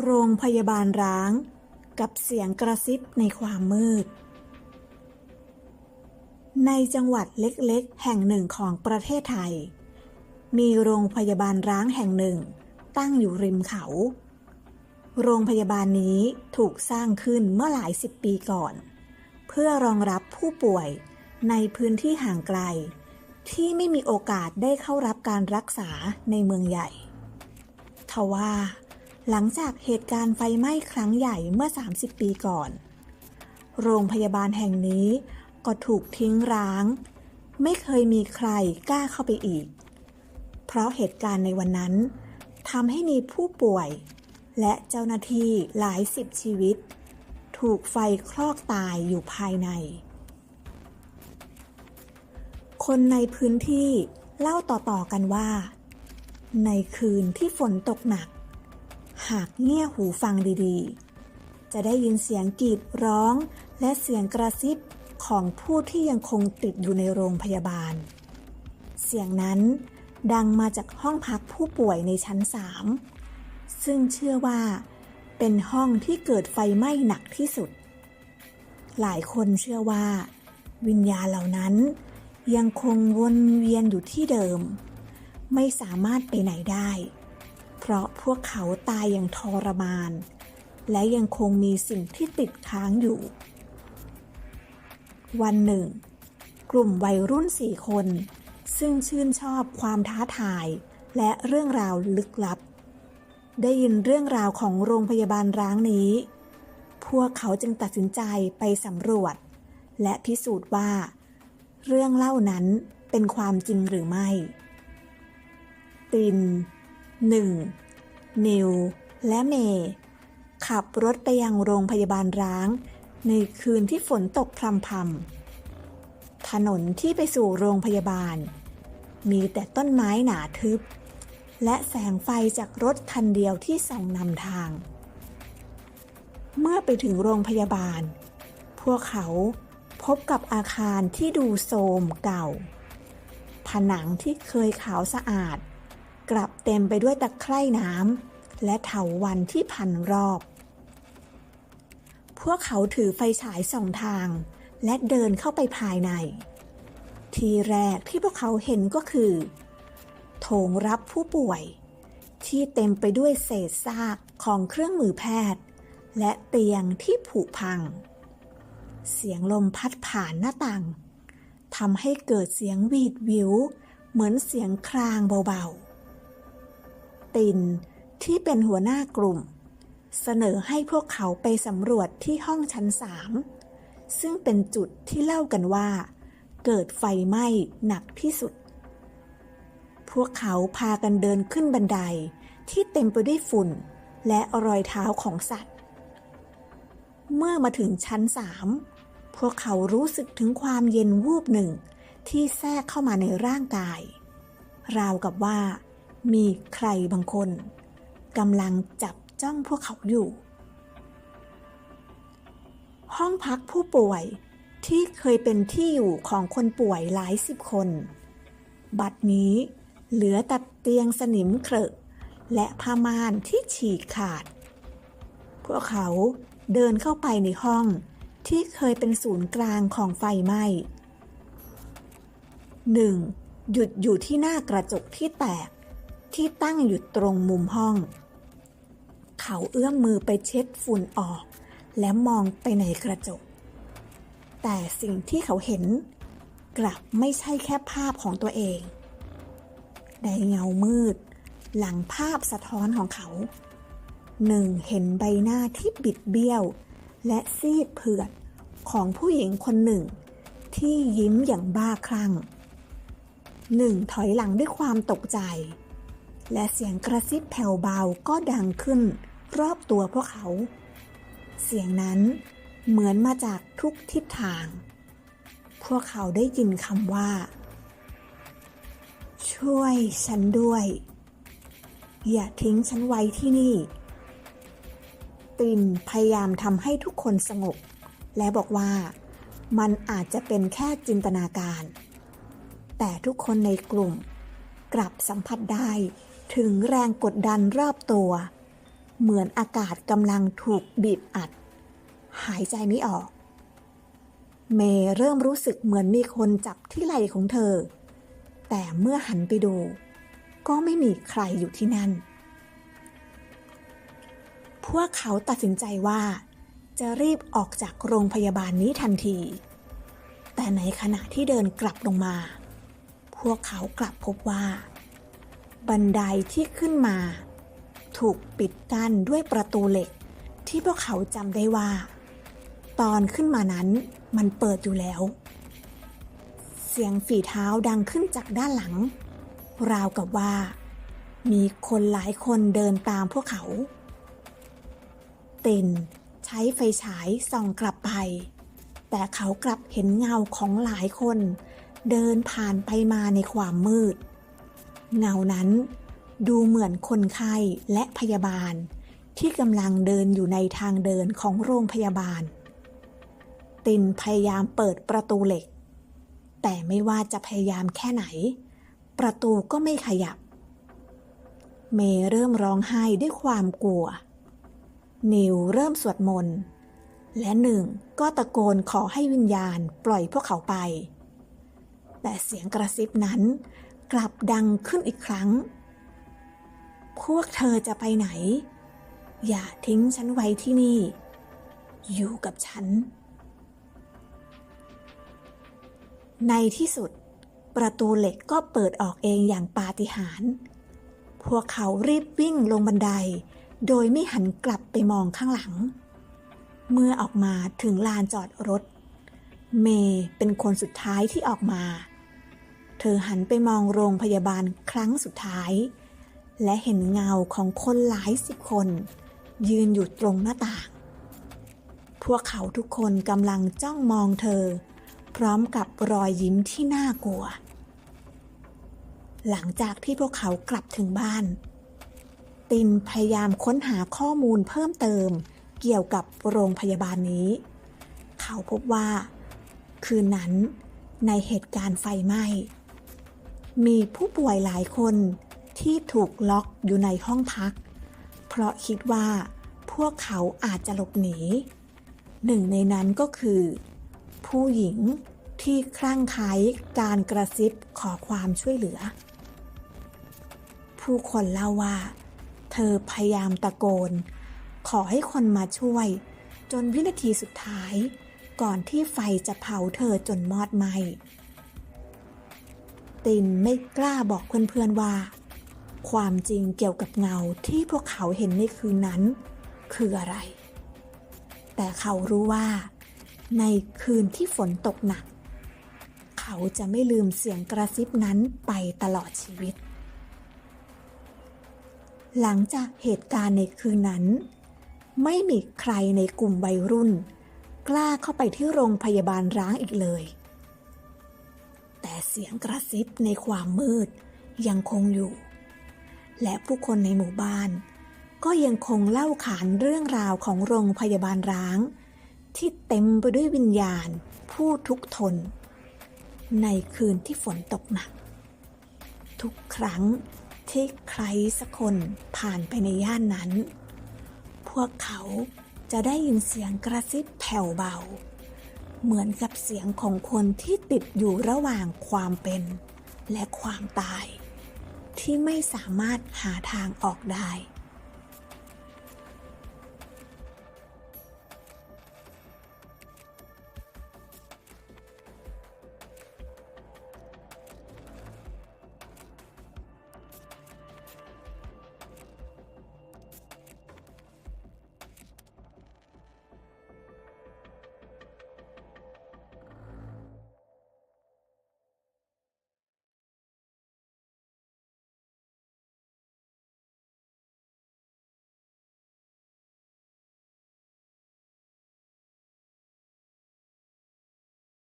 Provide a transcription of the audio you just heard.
โรงพยาบาลร้าง กับเสียงกระซิบในความมืด ในจังหวัดเล็กๆ แห่งหนึ่งของประเทศไทย มีโรงพยาบาลร้างแห่งหนึ่ง ตั้งอยู่ริมเขา โรงพยาบาลนี้ถูกสร้างขึ้นเมื่อหลายสิบปีก่อน เพื่อรองรับผู้ป่วยในพื้นที่ห่างไกล ที่ไม่มีโอกาสได้เข้ารับการรักษาในเมืองใหญ่ทว่า หลังจากเหตุการณ์ไฟไหม้ครั้งใหญ่เมื่อ 30 ปีก่อน โรงพยาบาลแห่งนี้ก็ถูกทิ้งร้าง ไม่เคยมีใครกล้าเข้าไปอีก เพราะเหตุการณ์ในวันนั้นทำให้มีผู้ป่วย และเจ้าหน้าที่หลายสิบชีวิต ถูกไฟคลอกตายอยู่ภายใน คนในพื้นที่เล่าต่อๆกันว่า ในคืนที่ฝนตกหนัก หากเงี่ยหูฟังดีๆ จะได้ยินเสียงกรีดร้อง และเสียงกระซิบของผู้ที่ยังคงติดอยู่ในโรงพยาบาล เสียงนั้นดังมาจากห้องพักผู้ป่วยในชั้นสามซึ่งเชื่อว่า เป็นห้องที่เกิดไฟไหม้หนักที่สุด หลายคนเชื่อว่า วิญญาณเหล่านั้น ยังคงวนเวียนอยู่ที่เดิม ไม่สามารถไปไหนได้ เพราะพวกเขาตายอย่างทรมาน และยังคงมีสิ่งที่ติดค้างอยู่ วันหนึ่ง กลุ่มวัยรุ่นสี่คน ซึ่งชื่นชอบความท้าทายและเรื่องราวลึกลับ ได้ยินเรื่องราวของโรงพยาบาลร้างนี้ พวกเขาจึงตัดสินใจไปสำรวจ และพิสูจน์ว่า เรื่องเล่านั้นเป็นความจริงหรือไม่ตินหนึ่ง นิว และเมย์ขับรถไปยังโรงพยาบาลร้าง ในคืนที่ฝนตกพรำพำถนนที่ไปสู่โรงพยาบาล มีแต่ต้นไม้หนาทึบ และแสงไฟจากรถคันเดียวที่ส่องนำทาง เมื่อไปถึงโรงพยาบาล พวกเขาพบกับอาคารที่ดูโทรมเก่า ผนังที่เคยขาวสะอาด กลับเต็มไปด้วยตะไคร่น้ำและเถาวันที่พันรอบ พวกเขาถือไฟฉายสองทาง และเดินเข้าไปภายใน ทีแรกที่พวกเขาเห็นก็คือโถงรับผู้ป่วย ที่เต็มไปด้วยเศษซากของเครื่องมือแพทย์ และเตียงที่ผุพัง เสียงลมพัดผ่านหน้าต่างทำให้เกิดเสียงวีดวิว เหมือนเสียงครางเบาๆ ตินที่เป็นหัวหน้ากลุ่ม เสนอให้พวกเขาไปสำรวจที่ห้องชั้นสามซึ่งเป็นจุดที่เล่ากันว่า เกิดไฟไหม้หนักที่สุด พวกเขาพากันเดินขึ้นบันไดที่เต็มไปด้วยฝุ่น และรอยเท้าของสัตว์ เมื่อมาถึงชั้นสามพวกเขารู้สึกถึงความเย็นวูบหนึ่งที่แทรกเข้ามาในร่างกาย ราวกับว่า มีใครบางคนกำลังจับจ้องพวกเขาอยู่ ห้องพักผู้ป่วยที่เคยเป็นที่อยู่ของคนป่วยหลายสิบคน บัดนี้เหลือแต่เตียงสนิมเครอะและผ้าม่านที่ฉีกขาด พวกเขาเดินเข้าไปในห้องที่เคยเป็นศูนย์กลางของไฟไหม้หนึ่งหยุดอยู่ที่หน้ากระจกที่แตก ที่ตั้งอยู่ตรงมุมห้อง เขาเอื้อมมือไปเช็ดฝุ่นออก และมองไปในกระจก แต่สิ่งที่เขาเห็น กลับไม่ใช่แค่ภาพของตัวเอง ในเงามืด หลังภาพสะท้อนของเขาหนึ่งเห็นใบหน้าที่บิดเบี้ยว และซีดเผือดของผู้หญิงคนหนึ่ง ที่ยิ้มอย่างบ้าคลั่งหนึ่งถอยหลังด้วยความตกใจ และเสียงกระซิบแผ่วเบาก็ดังขึ้น รอบตัวพวกเขา เสียงนั้นเหมือนมาจากทุกทิศทาง พวกเขาได้ยินคำว่า ช่วยฉันด้วย อย่าทิ้งฉันไว้ที่นี่ตินพยายามทำให้ทุกคนสงบ และบอกว่ามันอาจจะเป็นแค่จินตนาการ แต่ทุกคนในกลุ่มกลับสัมผัสได้ ถึงแรงกดดันรอบตัว เหมือนอากาศกำลังถูกบีบอัด หายใจไม่ออก เมย์เริ่มรู้สึกเหมือนมีคนจับที่ไหล่ของเธอ แต่เมื่อหันไปดู ก็ไม่มีใครอยู่ที่นั่น พวกเขาตัดสินใจว่า จะรีบออกจากโรงพยาบาลนี้ทันที แต่ในขณะที่เดินกลับลงมา พวกเขากลับพบว่า บันไดที่ขึ้นมา ถูกปิดกั้นด้วยประตูเหล็ก ที่พวกเขาจำได้ว่า ตอนขึ้นมานั้นมันเปิดอยู่แล้ว เสียงฝีเท้าดังขึ้นจากด้านหลัง ราวกับว่า มีคนหลายคนเดินตามพวกเขา เตินใช้ไฟฉายส่องกลับไป แต่เขากลับเห็นเงาของหลายคน เดินผ่านไปมาในความมืด เงานั้นดูเหมือนคนไข้และพยาบาล ที่กำลังเดินอยู่ในทางเดินของโรงพยาบาล ตินพยายามเปิดประตูเหล็ก แต่ไม่ว่าจะพยายามแค่ไหน ประตูก็ไม่ขยับ เมย์เริ่มร้องไห้ด้วยความกลัว นิวเริ่มสวดมนต์ และหนึ่งก็ตะโกนขอให้วิญญาณปล่อยพวกเขาไป แต่เสียงกระซิบนั้น กลับดังขึ้นอีกครั้ง พวกเธอจะไปไหน อย่าทิ้งฉันไว้ที่นี่ อยู่กับฉัน ในที่สุด ประตูเหล็กก็เปิดออกเองอย่างปาฏิหาริย์ พวกเขารีบวิ่งลงบันได โดยไม่หันกลับไปมองข้างหลัง เมื่อออกมาถึงลานจอดรถ เมย์เป็นคนสุดท้ายที่ออกมา เธอหันไปมองโรงพยาบาลครั้งสุดท้าย และเห็นเงาของคนหลายสิบคน ยืนอยู่ตรงหน้าต่าง พวกเขาทุกคนกำลังจ้องมองเธอ พร้อมกับรอยยิ้มที่น่ากลัว หลังจากที่พวกเขากลับถึงบ้าน ตินพยายามค้นหาข้อมูลเพิ่มเติม เกี่ยวกับโรงพยาบาลนี้ เขาพบว่า คืนนั้นในเหตุการณ์ไฟไหม้ มีผู้ป่วยหลายคนที่ถูกล็อกอยู่ในห้องพัก เพราะคิดว่าพวกเขาอาจจะหลบหนี หนึ่งในนั้นก็คือ ผู้หญิงที่คลั่งไคล้การกระซิบขอความช่วยเหลือ ผู้คนเล่าว่า เธอพยายามตะโกน ขอให้คนมาช่วย จนวินาทีสุดท้าย ก่อนที่ไฟจะเผาเธอจนมอดไหม ตินไม่กล้าบอกเพื่อนๆว่า ความจริงเกี่ยวกับเงาที่พวกเขาเห็นในคืนนั้น คืออะไร แต่เขารู้ว่า ในคืนที่ฝนตกหนัก เขาจะไม่ลืมเสียงกระซิบนั้นไปตลอดชีวิต หลังจากเหตุการณ์ในคืนนั้น ไม่มีใครในกลุ่มวัยรุ่น กล้าเข้าไปที่โรงพยาบาลร้างอีกเลย แต่เสียงกระซิบในความมืดยังคงอยู่ และผู้คนในหมู่บ้าน ก็ยังคงเล่าขานเรื่องราวของโรงพยาบาลร้าง ที่เต็มไปด้วยวิญญาณผู้ทุกข์ทน ในคืนที่ฝนตกหนัก ทุกครั้งที่ใครสักคนผ่านไปในย่านนั้น พวกเขาจะได้ยินเสียงกระซิบแผ่วเบา เหมือนกับเสียงของคนที่ติดอยู่ระหว่างความเป็น และความตาย ที่ไม่สามารถหาทางออกได้